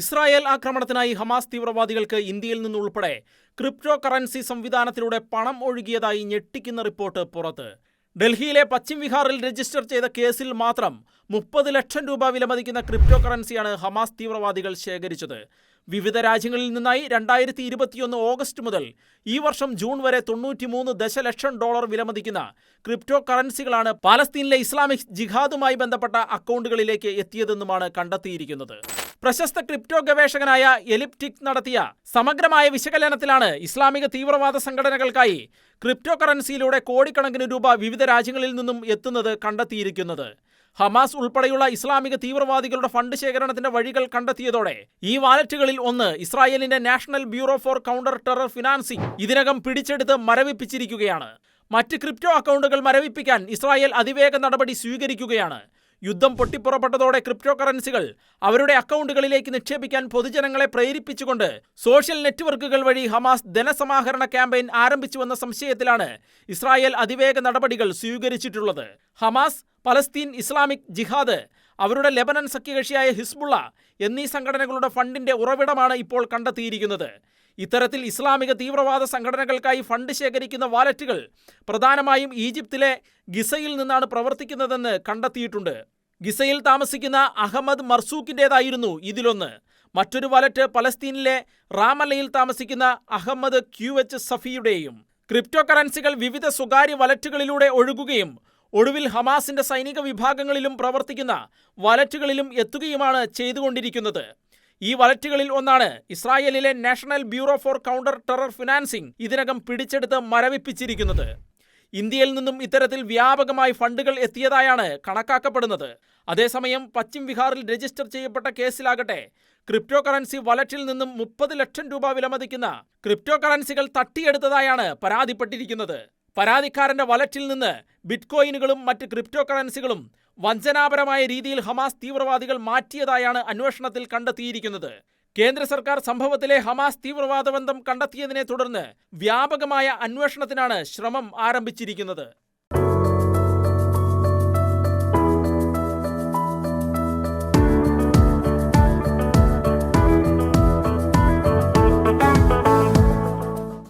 Israel ആക്രമണത്തിനായി Hamas തീവ്രവാദികൾക്ക് ഇന്ത്യയിൽ നിന്നുൾപ്പെടെ crypto currency സംവിധാനത്തിലൂടെ പണം ഒഴുകിയതായി ഞെട്ടിക്കുന്ന റിപ്പോർട്ട് പുറത്ത്. ഡൽഹിയിലെ പശ്ചിം വിഹാറിൽ രജിസ്റ്റർ ചെയ്ത കേസിൽ മാത്രം മുപ്പത് ലക്ഷം രൂപ വിലമതിക്കുന്ന ക്രിപ്റ്റോ കറൻസിയാണ് ഹമാസ് തീവ്രവാദികൾ ശേഖരിച്ചത്. വിവിധ രാജ്യങ്ങളിൽ നിന്നായി രണ്ടായിരത്തി ഇരുപത്തിയൊന്ന് ഓഗസ്റ്റ് മുതൽ ഈ വർഷം ജൂൺ വരെ തൊണ്ണൂറ്റിമൂന്ന് ദശലക്ഷം ഡോളർ വിലമതിക്കുന്ന ക്രിപ്റ്റോ കറൻസികളാണ് പാലസ്തീനിലെ ഇസ്ലാമിക് ജിഹാദുമായി ബന്ധപ്പെട്ട അക്കൗണ്ടുകളിലേക്ക് എത്തിയതെന്നുമാണ് കണ്ടെത്തിയിരിക്കുന്നത്. പ്രശസ്ത ക്രിപ്റ്റോ ഗവേഷകനായ എലിപ്റ്റിക് നടത്തിയ സമഗ്രമായ വിശകലനത്തിലാണ് ഇസ്ലാമിക തീവ്രവാദ സംഘടനകൾക്കായി ക്രിപ്റ്റോ കറൻസിയിലൂടെ കോടിക്കണക്കിന് രൂപ വിവിധ രാജ്യങ്ങളിൽ നിന്നും എത്തുന്നത് കണ്ടെത്തിയിരിക്കുന്നത്. ഹമാസ് ഉൾപ്പെടെയുള്ള ഇസ്ലാമിക തീവ്രവാദികളുടെ ഫണ്ട് ശേഖരണത്തിന്റെ വഴികൾ കണ്ടെത്തിയതോടെ ഈ വാലറ്റുകളിൽ ഒന്ന് ഇസ്രായേലിന്റെ national bureau for counter terror financing ഇതിനകം പിടിച്ചെടുത്ത് മരവിപ്പിച്ചിരിക്കുകയാണ്. മറ്റ് ക്രിപ്റ്റോ അക്കൗണ്ടുകൾ മരവിപ്പിക്കാൻ ഇസ്രായേൽ അതിവേഗ നടപടി സ്വീകരിക്കുകയാണ്. യുദ്ധം പൊട്ടിപ്പുറപ്പെട്ടതോടെ ക്രിപ്റ്റോ കറൻസികൾ അവരുടെ അക്കൗണ്ടുകളിലേക്ക് നിക്ഷേപിക്കാൻ പൊതുജനങ്ങളെ പ്രേരിപ്പിച്ചുകൊണ്ട് സോഷ്യൽ നെറ്റ്വർക്കുകൾ വഴി ഹമാസ് ധനസമാഹരണ ക്യാമ്പയിൻ ആരംഭിച്ചുവെന്ന സംശയത്തിലാണ് ഇസ്രായേൽ അതിവേഗ നടപടികൾ സ്വീകരിച്ചിട്ടുള്ളത്. ഹമാസ് പലസ്തീൻ ഇസ്ലാമിക് ജിഹാദ് അവരുടെ ലെബനൻ സഖ്യകക്ഷിയായ ഹിസ്ബുള്ള എന്നീ സംഘടനകളുടെ ഫണ്ടിന്റെ ഉറവിടമാണ് ഇപ്പോൾ കണ്ടെത്തിയിരിക്കുന്നത്. ഇത്തരത്തിൽ ഇസ്ലാമിക തീവ്രവാദ സംഘടനകൾക്കായി ഫണ്ട് ശേഖരിക്കുന്ന വാലറ്റുകൾ പ്രധാനമായും ഈജിപ്തിലെ ഗിസയിൽ നിന്നാണ് പ്രവർത്തിക്കുന്നതെന്ന് കണ്ടെത്തിയിട്ടുണ്ട്. ഗിസയിൽ താമസിക്കുന്ന അഹമ്മദ് മർസൂഖിന്റേതായിരുന്നു ഇതിലൊന്ന്. മറ്റൊരു വാലറ്റ് പലസ്തീനിലെ റാമല്ലയിൽ താമസിക്കുന്ന അഹമ്മദ് ക്യു എച്ച് സഫിയുടെയും ക്രിപ്റ്റോ കറൻസികൾ വിവിധ സ്വകാര്യ വലറ്റുകളിലൂടെ ഒഴുകുകയും ഒടുവിൽ ഹമാസിന്റെ സൈനിക വിഭാഗങ്ങളിലും പ്രവർത്തിക്കുന്ന വലറ്റുകളിലും എത്തുകയുമാണ് ചെയ്തുകൊണ്ടിരിക്കുന്നത്. ഈ വലറ്റുകളിൽ ഒന്നാണ് ഇസ്രായേലിലെ national bureau for counter terror financing ഇതിനകം പിടിച്ചെടുത്ത് മരവിപ്പിച്ചിരിക്കുന്നത്. ഇന്ത്യയിൽ നിന്നും ഇത്തരത്തിൽ വ്യാപകമായി ഫണ്ടുകൾ എത്തിയതായാണ് കണക്കാക്കപ്പെടുന്നത്. അതേസമയം പശ്ചിം വിഹാറിൽ രജിസ്റ്റർ ചെയ്യപ്പെട്ട കേസിലാകട്ടെ ക്രിപ്റ്റോ കറൻസി വലറ്റിൽ നിന്നും മുപ്പത് ലക്ഷം രൂപ വിലമതിക്കുന്ന ക്രിപ്റ്റോ കറൻസികൾ തട്ടിയെടുത്തതായാണ് പരാതിപ്പെട്ടിരിക്കുന്നത്. പരാതിക്കാരന്റെ വലറ്റിൽ നിന്ന് ബിറ്റ്കോയിനുകളും മറ്റ് ക്രിപ്റ്റോ കറൻസികളും വഞ്ചനാപരമായ രീതിയിൽ ഹമാസ് തീവ്രവാദികൾ മാറ്റിയതായാണ് അന്വേഷണത്തിൽ കണ്ടെത്തിയിരിക്കുന്നത്. കേന്ദ്ര സർക്കാർ സംഭവത്തിലെ ഹമാസ് തീവ്രവാദ ബന്ധം കണ്ടെത്തിയതിനെ തുടർന്ന് വ്യാപകമായ അന്വേഷണത്തിനാണ് ശ്രമം ആരംഭിച്ചിരിക്കുന്നത്.